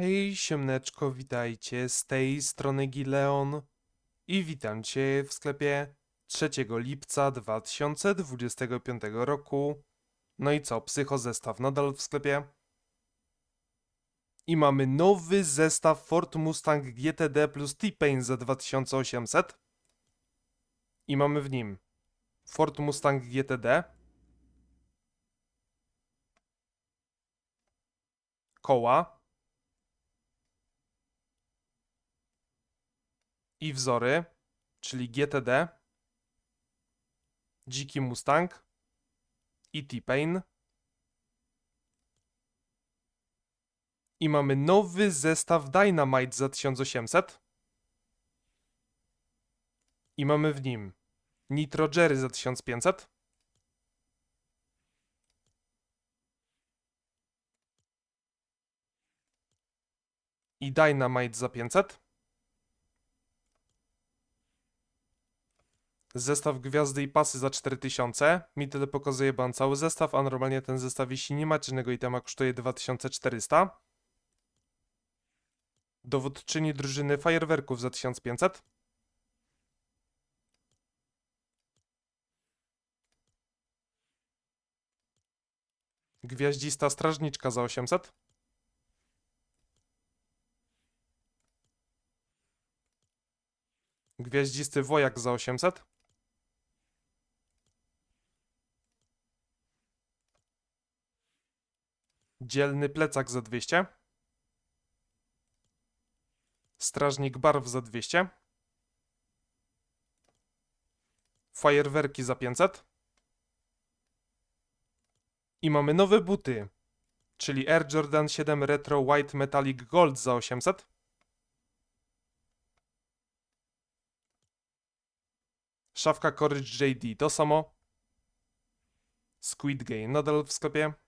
Hej, siemneczko, witajcie, z tej strony Gileon i witam Cię w sklepie 3 lipca 2025 roku. No i co, psychozestaw nadal w sklepie? I mamy nowy zestaw Ford Mustang GTD plus T-Pain za 2800. I mamy w nim Ford Mustang GTD, koła, i wzory, czyli GTD, Dziki Mustang i T-Pain. I mamy nowy zestaw Dynamite za 1800. I mamy w nim Nitro Jerry za 1500. I Dynamite za 500. Zestaw gwiazdy i pasy za 4000. Mi tyle pokazuje ban cały zestaw, a normalnie ten zestaw, jeśli nie ma czynnego itema, kosztuje 2400. Dowódczyni drużyny fajerwerków za 1500. Gwiaździsta strażniczka za 800. Gwiaździsty wojak za 800. Dzielny plecak za 200. Strażnik barw za 200. Fajerwerki za 500. I mamy nowe buty, czyli Air Jordan 7 Retro White Metallic Gold za 800. Szafka Courage JD to samo. Squid Game nadal w sklepie.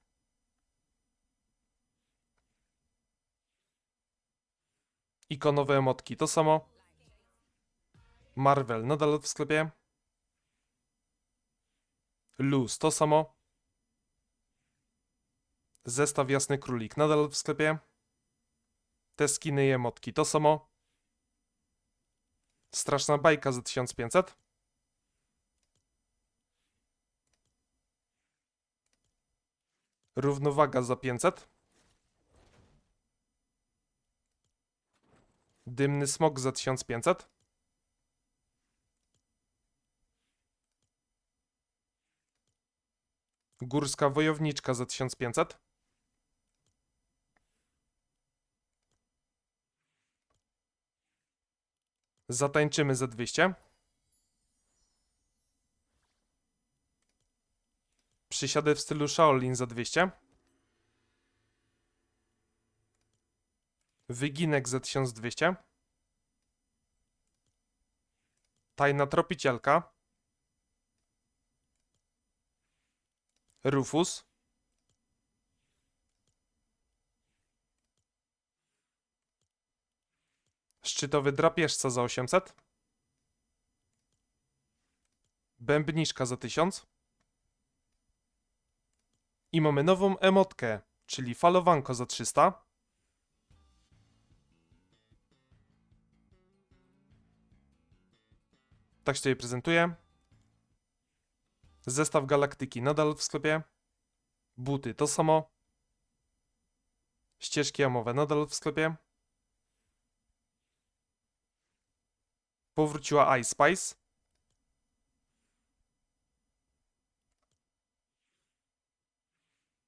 Ikonowe emotki to samo. Marvel nadal w sklepie. Luz to samo. Zestaw Jasny Królik nadal w sklepie. Te skiny i emotki to samo. Straszna bajka za 1500. Równowaga za 500. Dymny smok za 1500. Górska wojowniczka za 1500. Zatańczymy za 200. Przysiady w stylu Shaolin za 200. Wyginek za 1200. Tajna tropicielka. Rufus. Szczytowy drapieżca za 800. Bębniczka za 1000. I mamy nową emotkę, czyli falowanko za 300. Tak się tutaj prezentuje. Zestaw galaktyki nadal w sklepie. Buty to samo. Ścieżki jamowe nadal w sklepie. Powróciła iSpice.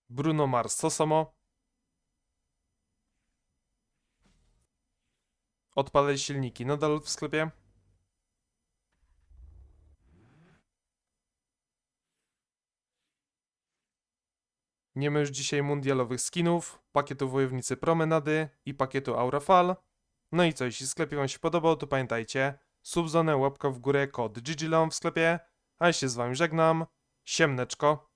Bruno Mars to samo. Odpalaj silniki nadal w sklepie. Nie ma już dzisiaj mundialowych skinów, pakietu Wojownicy Promenady i pakietu Aurafal. No i co, jeśli sklep wam się podobał, to pamiętajcie, subzonę, łapka w górę, kod GGLON w sklepie, a ja się z wami żegnam, siemneczko.